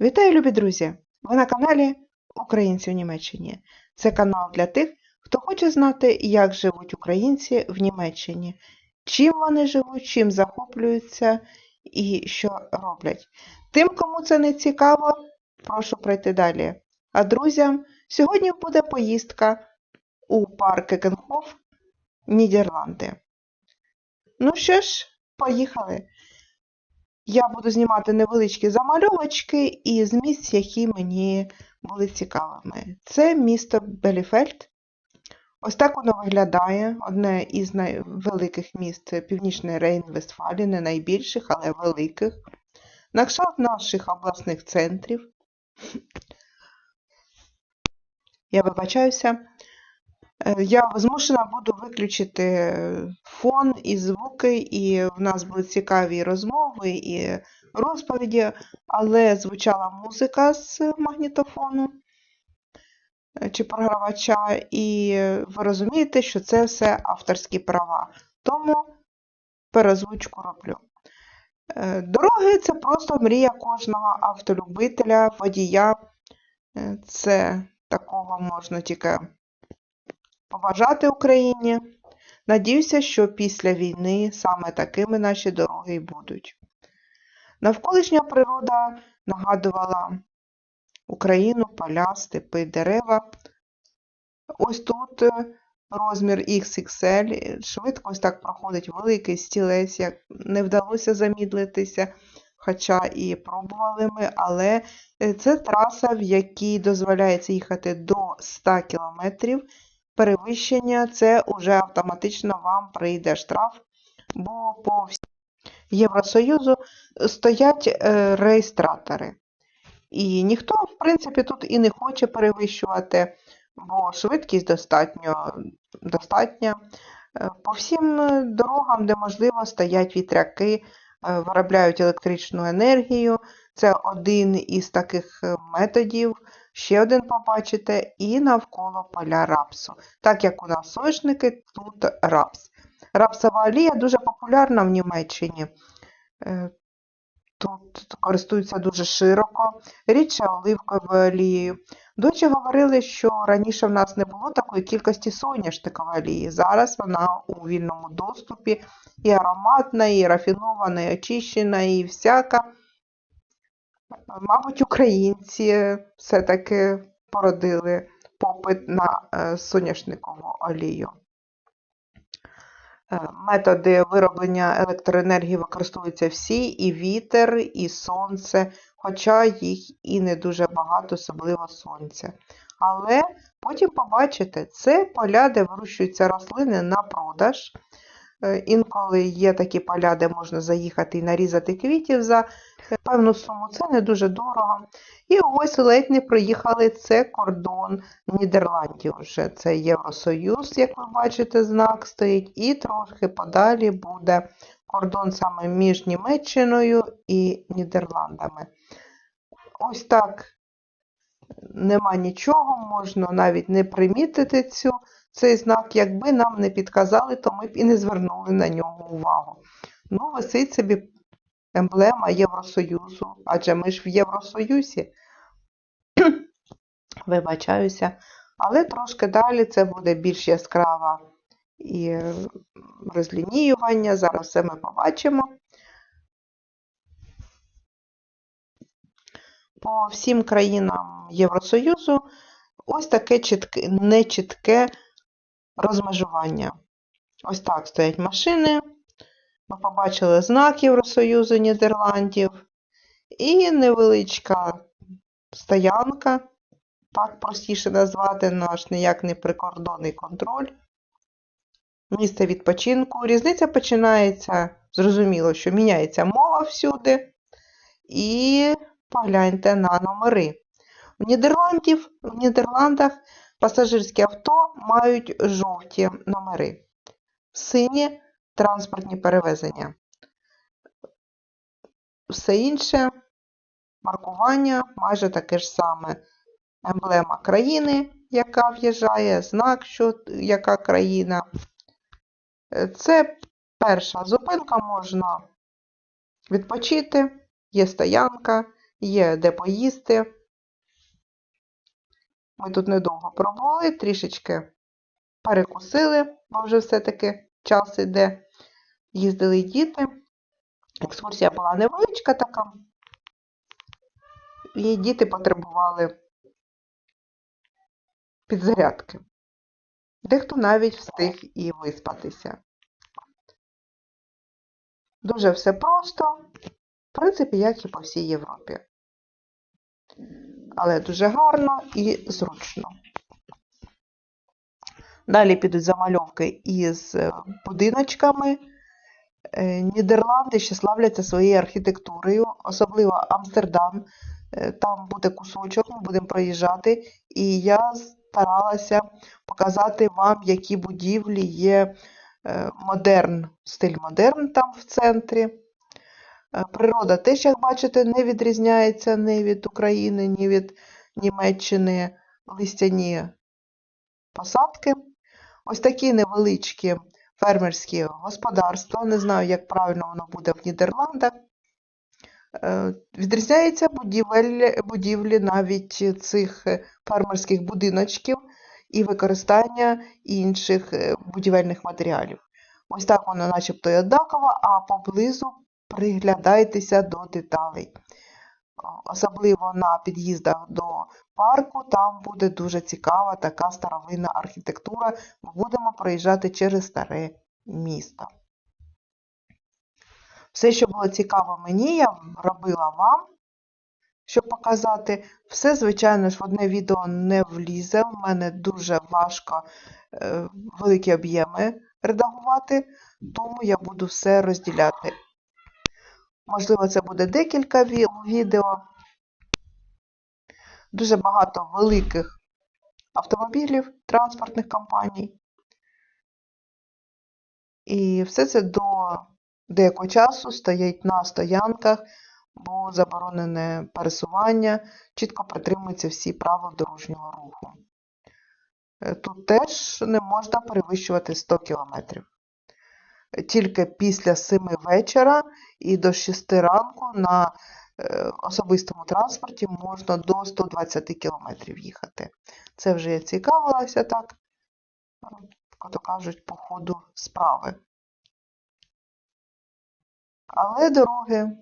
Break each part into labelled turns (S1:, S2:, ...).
S1: Вітаю, любі друзі! Ви на каналі Українці в Німеччині. Це канал для тих, хто хоче знати, як живуть українці в Німеччині, чим вони живуть, чим захоплюються і що роблять. Тим, кому це не цікаво, прошу пройти далі. А друзям сьогодні буде поїздка у парк Екенхоф, Нідерланди. Ну що ж, поїхали! Я буду знімати невеличкі замальовочки із місць, які мені були цікавими. Це місто Беліфельд. Ось так воно виглядає. Одне із найвеликих міст Північної Рейн-Вестфалії, не найбільших, але великих. На кшталт наших обласних центрів. Я вибачаюся. Е, Я змушена буду виключити фон і звуки, і в нас були цікаві розмови і розповіді, але звучала музика з магнітофону е, чи програвача, і ви розумієте, що це все авторські права. Тому перезвучку роблю. Е, Дороги це просто мрія кожного автолюбителя, водія. Це такого можна тільки побажати Україні. Надіюся, що після війни саме такими наші дороги і будуть. Навколишня природа нагадувала Україну, поля, степи, дерева. Ось тут е, розмір XXL, швидко ось так проходить великий стілець, як не вдалося замідлитися, хоча і пробували ми, але е, це траса, в якій дозволяється їхати до 100 км перевищення, це вже автоматично вам прийде штраф, бо по всьому Євросоюзу стоять е, реєстратори. І ніхто, в принципі, тут і не хоче перевищувати, бо швидкість достатньо достатня. Е, По всім дорогам, де можливо, стоять вітряки, е, виробляють електричну енергію. Це один із таких методів. Ще один побачите, і навколо поля рапсу. Так як у нас соняшники, тут рапс. Рапсова олія дуже популярна в Німеччині. Е, Тут користуються дуже широко, рідше оливковою олією. Дочі говорили, що раніше в нас не було такої кількості соняшникової олії. Зараз вона у вільному доступі і ароматна, і рафінована, і очищена, і всяка. Мабуть, українці все-таки породили попит на е, соняшникову олію. Е, Методи вироблення електроенергії використовуються всі, і вітер, і сонце, хоча їх і не дуже багато, особливо сонця. Але потім побачите, це поля, де вирощуються рослини на продаж. Е, Інколи є такі поля, де можна заїхати і нарізати квітів за певну суму. Це не дуже дорого. І ось ледь не приїхали. Це кордон Нідерландів. Вже це Євросоюз, як ви бачите, знак стоїть. І трохи подалі буде кордон саме між Німеччиною і Нідерландами. Ось так нема нічого, можна навіть не примітити цю, цей знак. Якби нам не підказали, то ми б і не звернули на нього увагу. Ну, висить собі емблема Євросоюзу, адже ми ж в Євросоюзі. Вибачаюся. Але трошки далі це буде більш яскрава і розлініювання. Зараз все ми побачимо. По всім країнам Євросоюзу ось таке чітке, нечітке розмежування. Ось так стоять машини. Ми побачили знак Євросоюзу Нідерландів і невеличка стоянка, так простіше назвати наш ніяк не прикордонний контроль. Місце відпочинку. Різниця починається, зрозуміло, що міняється мова всюди. І погляньте на номери. В, Нідерландів, в Нідерландах пасажирські авто мають жовті номери. Сині транспортні перевезення. Все інше маркування майже таке ж саме. Емблема країни, яка в'їжджає, знак, що, яка країна. Е, Це перша зупинка, можна відпочити, є стоянка, є де поїсти. Ми тут недовго пробули, трішечки перекусили, бо вже все-таки час іде. Їздили діти. Екскурсія була невеличка така. І діти потребували підзарядки. Дехто навіть встиг і виспатися. Дуже все просто, в принципі, як і по всій Європі. Але дуже гарно і зручно. Далі підуть замальовки із е, будиночками. Е, Нідерланди ще славляться своєю архітектурою, особливо Амстердам. Е, Там буде кусочок, ми будемо проїжджати, і я старалася показати вам, які будівлі є модерн, стиль модерн там в центрі. Е, Природа теж, як бачите, не відрізняється ні від України, ні від Німеччини листяні посадки. Ось такі невеличкі фермерські господарства. Не знаю, як правильно воно буде в Нідерландах. Е, Відрізняються будівель, будівлі навіть цих фермерських будиночків і використання інших е, будівельних матеріалів. Ось так воно начебто і однаково, а поблизу приглядайтеся до деталей. Особливо на під'їздах до парку, там буде дуже цікава така старовинна архітектура. Ми будемо проїжджати через старе місто. Все, що було цікаво мені, я робила вам, щоб показати. Все, звичайно ж, в одне відео не влізе. У мене дуже важко е, великі об'єми редагувати, тому я буду все розділяти. Можливо, це буде декілька відео. Дуже багато великих автомобілів, транспортних компаній. І все це до деякого часу стоять на стоянках, бо заборонене пересування, чітко притримуються всі правил дорожнього руху. Е, Тут теж не можна перевищувати 100 км. Тільки після 7 вечора і до 6 ранку на е, особистому транспорті можна до 120 км їхати. Це вже я цікавилася так, то кажуть, по ходу справи. Але дороги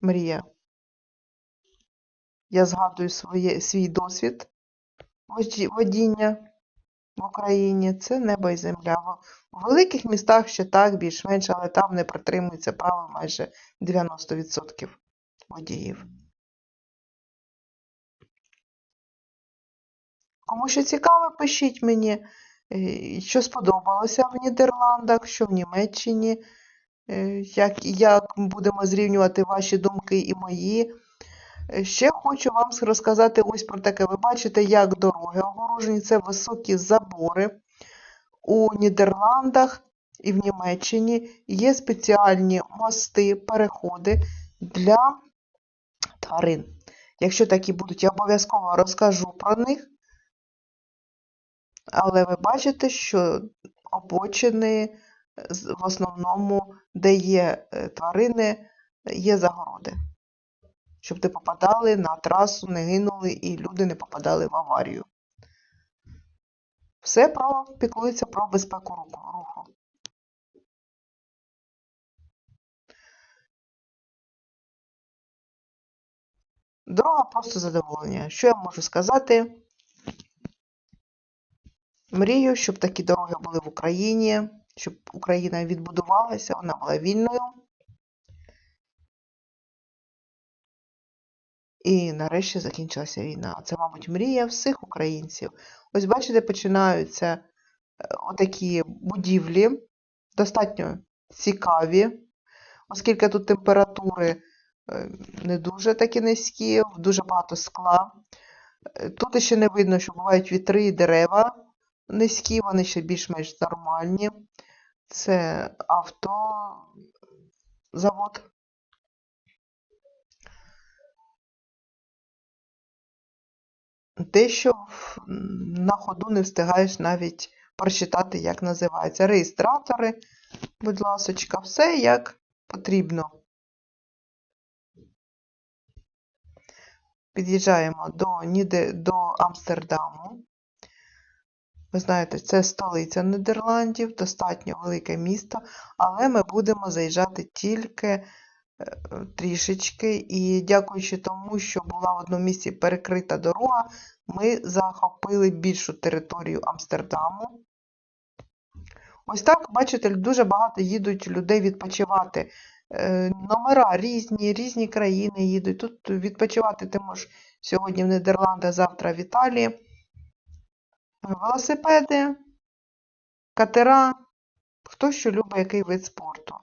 S1: мрія. Я згадую своє, свій досвід воді- водіння в Україні. Це небо і земля. В великих містах ще так, більш-менш, але там не притримується правил майже 90% водіїв. Кому що цікаво, пишіть мені, е, що сподобалося в Нідерландах, що в Німеччині, е, як, як будемо зрівнювати ваші думки і мої. Ще хочу вам розказати ось про таке. Ви бачите, як дороги огорожені, це високі забори. У Нідерландах і в Німеччині є спеціальні мости, переходи для тварин. Якщо такі будуть, я обов'язково розкажу про них. Але ви бачите, що обочини в основному, де є е, тварини, є загороди. Щоб не попадали на трасу, не гинули і люди не попадали в аварію. Все про піклується про безпеку руху. Дорога просто задоволення. Що я можу сказати? Мрію, щоб такі дороги були в Україні, щоб Україна відбудувалася, вона була вільною. І нарешті закінчилася війна. Це, мабуть, мрія всіх українців. Ось бачите, починаються е, отакі будівлі, достатньо цікаві, оскільки тут температури е, не дуже такі низькі, дуже багато скла. Е, Тут ще не видно, що бувають вітри і дерева низькі, вони ще більш-менш нормальні. Це автозавод. Те, що на ходу не встигаєш навіть прочитати, як називається. Реєстратори, будь ласочка, все як потрібно. під'їжджаємо до, Ніде... до Амстердаму. Ви знаєте, це столиця Нідерландів, достатньо велике місто, але ми будемо заїжджати тільки трішечки. І дякуючи тому, що була в одному місці перекрита дорога, ми захопили більшу територію Амстердаму. Ось так, бачите, дуже багато їдуть людей відпочивати. Е, Номера різні, різні країни їдуть. Тут відпочивати ти можеш сьогодні в Нідерландах, завтра в Італії. Велосипеди, катера, хто що любить який вид спорту.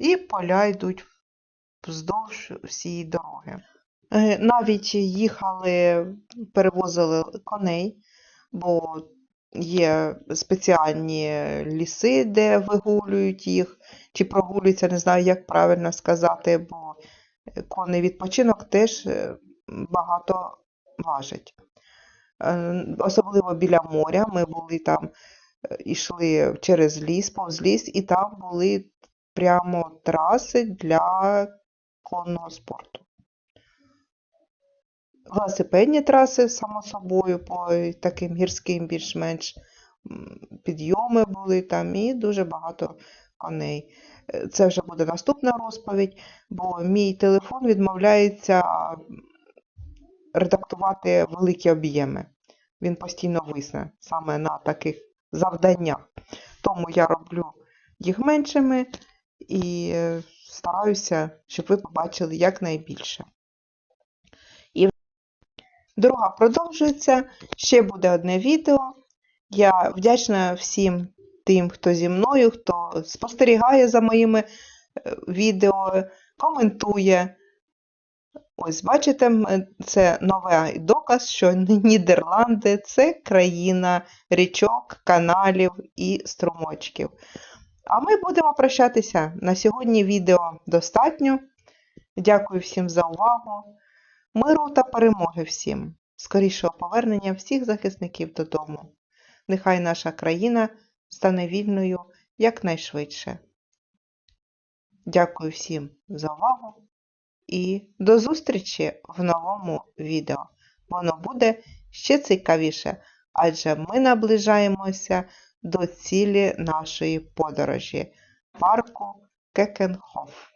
S1: І поля йдуть вздовж всієї дороги. Е, Навіть їхали, перевозили коней, бо є спеціальні ліси, де вигулюють їх, чи прогулюються, не знаю, як правильно сказати, бо конний відпочинок теж е, багато важить. Е, Особливо біля моря. Ми були там, йшли через ліс, повз ліс, і там були прямо траси для конного спорту. Велосипедні траси, само собою, по таким гірським більш-менш підйоми були там і дуже багато коней. Це вже буде наступна розповідь, бо мій телефон відмовляється редактувати великі об'єми. Він постійно висне саме на таких завданнях. Тому я роблю їх меншими і е, стараюся, щоб ви побачили якнайбільше. І дорога продовжується. Ще буде одне відео. Я вдячна всім тим, хто зі мною, хто спостерігає за моїми е, відео, коментує. Ось, бачите, це новий доказ, що Нідерланди це країна річок, каналів і струмочків. А ми будемо прощатися. На сьогодні відео достатньо. Дякую всім за увагу. Миру та перемоги всім. Скорішого повернення всіх захисників додому. Нехай наша країна стане вільною якнайшвидше. Дякую всім за увагу і до зустрічі в новому відео. Воно буде ще цікавіше, адже ми наближаємося до цілі нашої подорожі парку Кекенхоф.